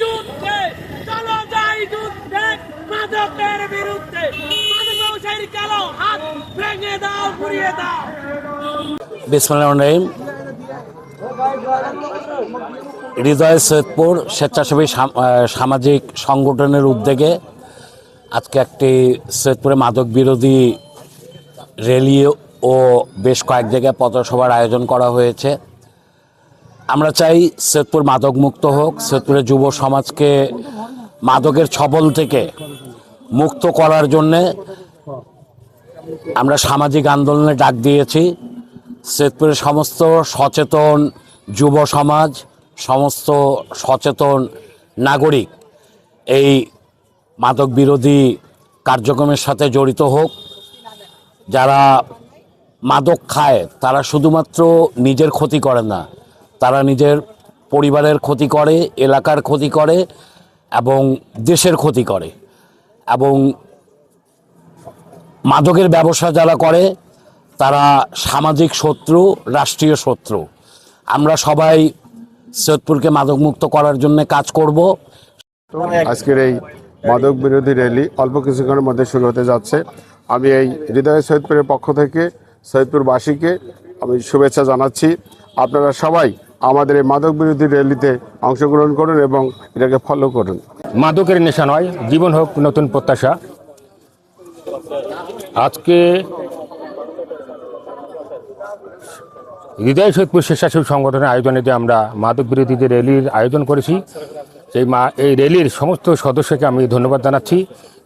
যুদ্ধে চলো যাই যুদ্ধে মাদকের বিরুদ্ধে। মাদক ব্যবসায়ীর কালো হাত ভেঙে দাও ঘুরিয়ে দাও। বিসমুল্লাহ রহিম। হৃদয় সৈয়দপুর স্বেচ্ছাসেবী সাম- সামাজিক সংগঠনের উদ্যোগে আজকে একটি সৈয়দপুরে মাদক বিরোধী র্যালি ও বেশ কয়েক জায়গায় পথসভার আয়োজন করা হয়েছে। আমরা চাই সৈয়দপুর মাদক মুক্ত হোক, সৈয়দপুরের যুব সমাজকে মাদকের ছবল থেকে মুক্ত করার জন্যে আমরা সামাজিক আন্দোলনে ডাক দিয়েছি। সৈয়দপুরের সমস্ত সচেতন যুব সমাজ, সমস্ত সচেতন নাগরিক এই মাদক বিরোধী কার্যক্রমের সাথে জড়িত হোক। যারা মাদক খায়, তারা শুধুমাত্র নিজের ক্ষতি করে না তারা নিজের পরিবারের ক্ষতি করে, এলাকার ক্ষতি করে এবং দেশের ক্ষতি করে। এবং মাদকের ব্যবসা যারা করে, তারা সামাজিক শত্রু, রাষ্ট্রীয় শত্রু। আমরা সবাই সৈয়দপুরকে মাদকমুক্ত করার জন্য কাজ করব। আজকের এই মাদক বিরোধী র্যালি অল্প কিছুক্ষণের মধ্যে শুরু হতে যাচ্ছে। আমি এই হৃদয় সৈয়দপুরের পক্ষ থেকে সৈয়দপুরবাসীকে আমি শুভেচ্ছা জানাচ্ছি। আপনারা সবাই আমাদের এই মাদক বিরোধী র্যালিতে অংশগ্রহণ করুন এবং এটাকে ফলো করুন। মাদকের নেশা নয়, জীবন হোক নতুন প্রত্যাশা। আজকে হৃদয় সৈদপুর স্বেচ্ছাসেবী সংগঠনের আয়োজনে যে আমরা মাদক বিরোধীদের র্যালির আয়োজন করেছি। সেই মা, এই র্যালির সমস্ত সদস্যকে আমি ধন্যবাদ জানাচ্ছি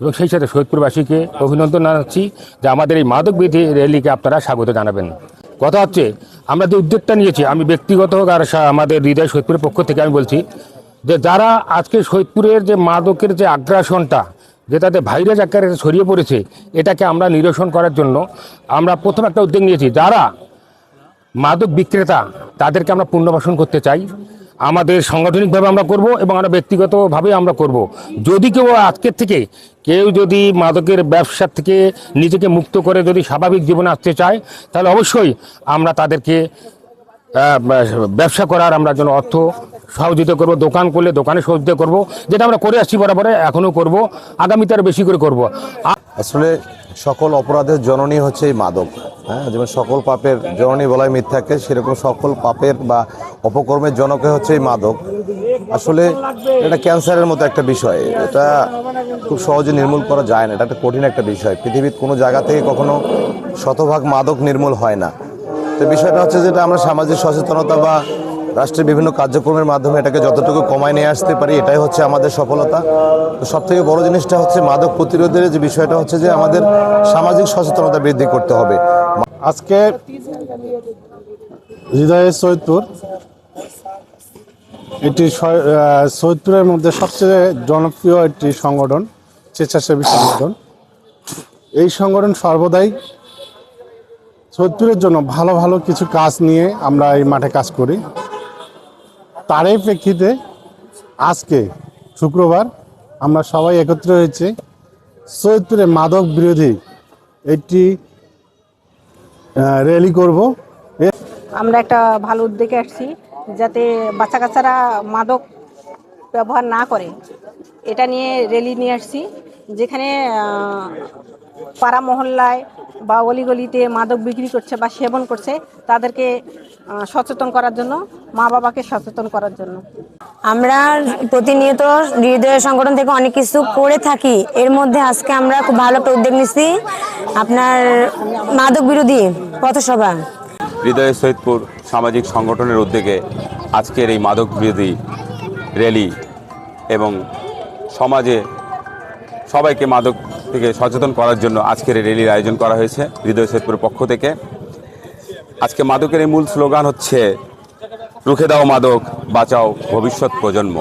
এবং সেই সাথে সৈয়দপুরবাসীকে অভিনন্দন জানাচ্ছি যে আমাদের এই মাদক বিরোধী র্যালিকে আপনারা স্বাগত জানাবেন। কথা হচ্ছে, আমরা যে উদ্যোগটা নিয়েছি, আমি ব্যক্তিগত হোক আর আমাদের হৃদয় সৈয়দপুরের পক্ষ থেকে আমি বলছি, যে যারা আজকে সৈয়দপুরের যে মাদকের যে আগ্রাসনটা, যে তাদের ভাইরাস আকারে ছড়িয়ে পড়েছে, এটাকে আমরা নিরসন করার জন্য আমরা প্রথম একটা উদ্যোগ নিয়েছি। যারা মাদক বিক্রেতা, তাদেরকে আমরা পুনর্বাসন করতে চাই। আমাদের সাংগঠনিকভাবে আমরা করব এবং আমরা ব্যক্তিগতভাবে আমরা করব। যদি কেউ আজকের থেকে, কেউ যদি মাদকের ব্যবসা থেকে নিজেকে মুক্ত করে যদি স্বাভাবিক জীবনে আসতে চায়, তাহলে অবশ্যই আমরা তাদেরকে ব্যবসা করার আমরা যেন অর্থ সহযোগিতা করব, দোকান করলে দোকানে সহযোগিতা করব, যেটা আমরা করে আসছি বরাবরে এখনও করব, আগামীতে আরও বেশি করে করব। আসলে সকল অপরাধের জননী হচ্ছে এই মাদক হ্যাঁ? যেমন সকল পাপের জননী বলাই মিথ্যাকে সেরকম সকল পাপের বা অপকর্মের জনকে হচ্ছে এই মাদক। আসলে এটা ক্যান্সারের মতো একটা বিষয়, এটা খুব সহজে নির্মূল করা যায় না, এটা একটা কঠিন একটা বিষয়। পৃথিবীর কোনো জায়গা থেকে কখনো শতভাগ মাদক নির্মূল হয় না। তো বিষয়টা হচ্ছে যেটা আমরা সামাজিক সচেতনতা বা রাষ্ট্রের বিভিন্ন কার্যক্রমের মাধ্যমে এটাকে যতটুকু কমায় নিয়ে আসতে পারি, এটাই হচ্ছে আমাদের সফলতা। তো সব থেকে বড় জিনিসটা হচ্ছে মাদক প্রতিরোধের যে বিষয়টা হচ্ছে যে আমাদের সামাজিক সচেতনতা বৃদ্ধি করতে হবে। আজকে হৃদয়ের সৈয়দপুর, এটি সৈয়দপুরের মধ্যে সবচেয়ে জনপ্রিয় একটি সংগঠন, স্বেচ্ছাসেবী সংগঠন। এই সংগঠন সর্বদাই সৈয়দপুরের জন্য ভালো ভালো কিছু কাজ নিয়ে আমরা এই মাঠে কাজ করি। তারই প্রেক্ষিতে আজকে শুক্রবার আমরা সবাই একত্র হয়েছি সৈয়দপুরে মাদক বিরোধী একটি র্যালি করব। আমরা একটা ভালো উদ্যোগে আসছি যাতে বাচ্চা কাচ্চারা মাদক ব্যবহার না করে। এটা নিয়ে র্যালি নিয়ে আসছি, যেখানে পাড়া মহল্লায় বা অলিগলিতে মাদক বিক্রি করছে বা সেবন করছে তাদেরকে সচেতন করার জন্য মা বাবাকে সচেতন করার জন্য। আমরা প্রতিনিয়ত হৃদয় সংগঠন থেকে অনেক কিছু করে থাকি। এর মধ্যে আজকে আমরা খুব ভালো একটা উদ্যোগ নিচ্ছি আপনার মাদক বিরোধী পথসভা। হৃদয় সৈয়দপুর সামাজিক সংগঠনের উদ্যোগে আজকের এই মাদক বিরোধী র্যালি এবং সমাজে সবাইকে মাদক থেকে সচেতন করার জন্য আজকের এই র্যালির আয়োজন করা হয়েছে হৃদয় সৈয়দপুরের পক্ষ থেকে। আজকে মাদকের এই মূল স্লোগান হচ্ছে, রুখে দাও মাদক, বাঁচাও ভবিষ্যৎ প্রজন্ম।